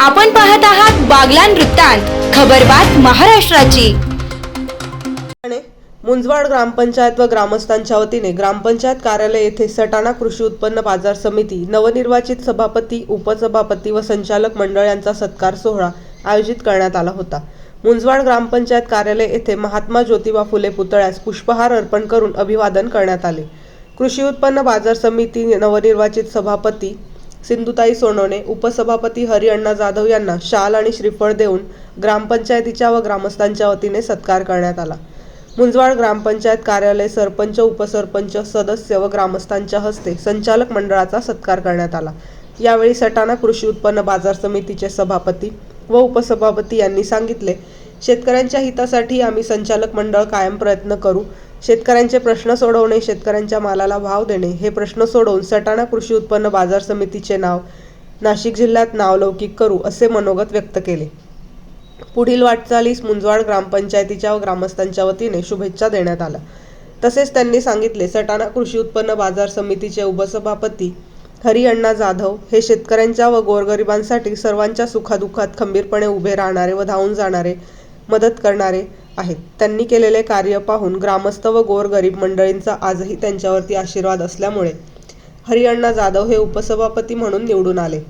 आपण पाहत आहात बागलान वृत्तांत खबरबात महाराष्ट्राची. मुंजवाड ग्रामपंचायत व ग्रामस्थांच्या वतीने ग्रामपंचायत कार्यालय येथे सटाणा कृषी उत्पन्न बाजार समिती नवनिर्वाचित सभापती उपसभापती व संचालक मंडळ यांचा सत्कार सोहळा आयोजित करण्यात आला होता. मुंजवाड ग्रामपंचायत कार्यालय येथे महात्मा ज्योतिबा फुले पुतळ्यास पुष्पहार अर्पण करून अभिवादन करण्यात आले. कृषी उत्पन्न बाजार समिती नवनिर्वाचित सभापती सिंधुताई सोनवणे उपसभापती हरिअण्णा जाधव यांना शाल आणि श्रीफळ देऊन ग्रामपंचायतीच्या व ग्रामस्थांच्या वतीने सत्कार करण्यात आला. मुंजवाड ग्रामपंचायत कार्यालय सरपंच उपसरपंच सदस्य व ग्रामस्थांच्या हस्ते संचालक मंडळाचा सत्कार करण्यात आला. यावेळी सटाणा कृषी उत्पन्न बाजार समितीचे सभापती व उपसभापती यांनी सांगितले शेतकऱ्यांच्या हितासाठी आम्ही संचालक मंडळ कायम प्रयत्न करू. शेतकऱ्यांचे प्रश्न सोडवणे शेतकऱ्यांच्या मालाला भाव देणे हे प्रश्न सोडवून सटाणा कृषी उत्पन्न बाजार समितीचे नाव नाशिक जिल्ह्यात नावलौकिक करू असे मनोगत व्यक्त केले. पुढील वाटचालीस मुंजवाड ग्रामपंचायतीच्या व ग्रामस्थांच्या वतीने शुभेच्छा देण्यात आल्या. तसेच त्यांनी सांगितले सटाणा कृषी उत्पन्न बाजार समितीचे उपसभापती हरिअण्णा जाधव हे शेतकऱ्यांच्या व गोरगरिबांसाठी सर्वांच्या सुखादुःखात खंबीरपणे उभे राहणारे व धावून जाणारे मदत करणारे आहेत. त्यांनी केलेले कार्य पाहून ग्रामस्थ व गोरगरीब मंडळींचा आजही त्यांच्यावरती आशीर्वाद असल्यामुळे हरिअण्णा जाधव हे उपसभापती म्हणून निवडून आले.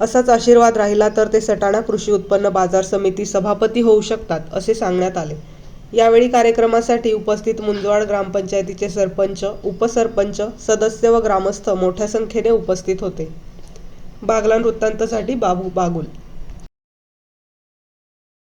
असाच आशीर्वाद राहिला तर ते सटाणा कृषी उत्पन्न बाजार समिती सभापती होऊ शकतात असे सांगण्यात आले. यावेळी कार्यक्रमासाठी उपस्थित मुंजवाड ग्रामपंचायतीचे सरपंच उपसरपंच सदस्य व ग्रामस्थ मोठ्या संख्येने उपस्थित होते. बागलान वृत्तांतसाठी बाबू बागुल.